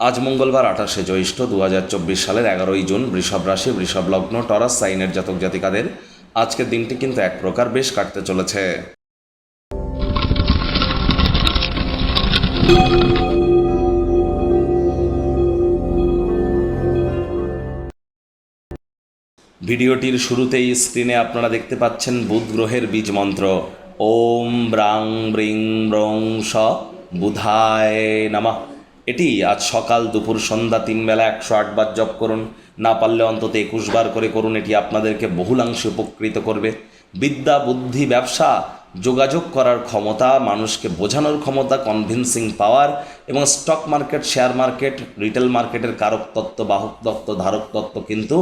আজ মঙ্গলবার আঠাশে জ্যৈষ্ঠ দু হাজার চব্বিশ সালের এগারোই জুন বৃষভ রাশি, বৃষভ লগ্ন, টরাস, সাইনের জাতক জাতিকাদের আজকের দিনটি কিন্তু এক প্রকার বেশ কাটতে চলেছে। ভিডিওটির শুরুতেই স্ক্রিনে আপনারা দেখতে পাচ্ছেন বুধ গ্রহের বীজ মন্ত্র। ওম ব্রাং ব্রিং ব্রং স বুধায় নামা। এটি আজ সকাল দুপুর সন্ধ্যা তিন বেলা একশো আটবার জপ করুন। না পারলে অন্তত একুশ বার করে করুন। এটি আপনাদেরকে বহুলাংশে উপকৃত করবে। বিদ্যা, বুদ্ধি, ব্যবসা যোগাযোগ করার ক্ষমতা, মানুষকে বোঝানোর ক্ষমতা কনভিনসিং পাওয়ার এবং stock market share market retail মার্কেটের কারক তত্ত্ব, বাহক তত্ত্ব, ধারক তত্ত্ব কিন্তু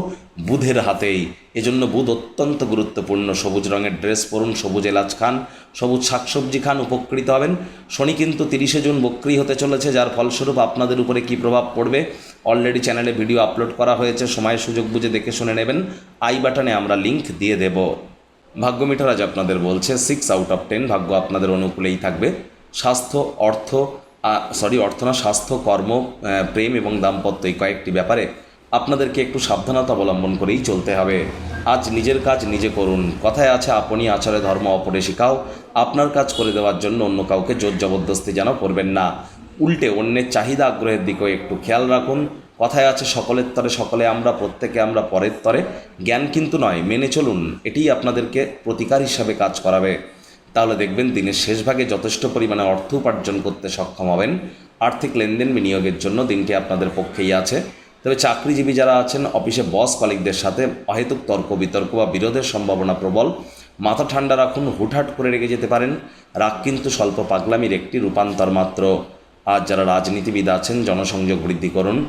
বুধের হাতেই। এজন্য বুধ অত্যন্ত গুরুত্বপূর্ণ। সবুজ রঙের ড্রেস পরুন, সবুজ এলাচ খান, সবুজ শাকসবজি খান, উপকৃত হবেন। শনি কিন্তু তিরিশে জুন বক্রি হতে চলেছে, যার ফলস্বরূপ আপনাদের উপরে কী প্রভাব পড়বে? অলরেডি চ্যানেলে ভিডিও আপলোড করা হয়েছে, সময় সুযোগ বুঝে দেখে শুনে নেবেন। আই বাটনে আমরা লিংক দিয়ে দেবো। ভাগ্য মিটার আজ আপনাদের বলছে সিক্স আউট অফ টেন ভাগ্য আপনাদের অনুকূলেই থাকবে। স্বাস্থ্য, অর্থ সরি অর্থ না, স্বাস্থ্য, কর্ম প্রেম এবং দাম্পত্য এই কয়েকটি ব্যাপারে আপনাদেরকে একটু সাবধানতা অবলম্বন করেই চলতে হবে। আজ নিজের কাজ নিজে করুন। কথায় আছে, আপনি আচারে ধর্ম, অপরে শিখাও। আপনার কাজ করে দেওয়ার জন্য অন্য কাউকে জোর জবরদস্তি যেন করবেন না। উল্টে অন্যের চাহিদা, আগ্রহের দিকেও একটু খেয়াল রাখুন। কথায় আছে, সকলের তরে সকলে আমরা, প্রত্যেকে আমরা পরের তরে। জ্ঞান কিন্তু নয়, মেনে চলুন, এটিই আপনাদেরকে প্রতিকার হিসাবে কাজ করাবে। তাহলে দেখবেন, দিনের শেষ ভাগে যথেষ্ট পরিমাণে অর্থ উপার্জন করতে সক্ষম হবেন। আর্থিক লেনদেন বিনিয়োগের জন্য দিনটি আপনাদের পক্ষেই আছে। তবে চাকরিজীবী যারা আছেন, অফিসে বস কলিকদের সাথে অহেতুক তর্ক বিতর্ক বা বিরোধের সম্ভাবনা প্রবল। মাথা ঠান্ডা রাখুন, হুটহাট করে রেগে যেতে পারেন। রাগ কিন্তু স্বল্প পাগলামির একটি রূপান্তর মাত্র। আজ যারা রাজনীতিবিদ আছেন, জনসংযোগ বৃদ্ধি করুন।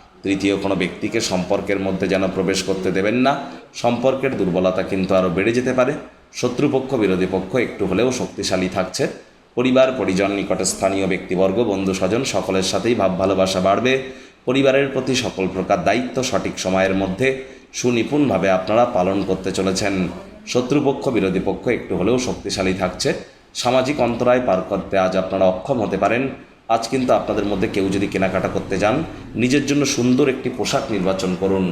তৃতীয় কোনো ব্যক্তিকে সম্পর্কের মধ্যে যেন প্রবেশ করতে দেবেন না। সম্পর্কের দুর্বলতা কিন্তু আরও বেড়ে যেতে পারে। শত্রুপক্ষ, বিরোধী পক্ষ একটু হলেও শক্তিশালী থাকছে। পরিবার, পরিজন, নিকটে স্থানীয় ব্যক্তিবর্গ, বন্ধু, স্বজন সকলের সাথেই ভাব ভালোবাসা বাড়বে। পরিবারের প্রতি সকল প্রকার দায়িত্ব সঠিক সময়ের মধ্যে সুনিপুণভাবে আপনারা পালন করতে চলেছেন। শত্রুপক্ষ, বিরোধী পক্ষ একটু হলেও শক্তিশালী থাকছে। সামাজিক অন্তরায় পার করতে আজ আপনারা অক্ষম হতে পারেন। আজ কিন্তু আপনাদের মধ্যে কেউ যদি কেনাকাটা করতে যান, নিজের জন্য সুন্দর একটি পোশাক নির্বাচন করুন।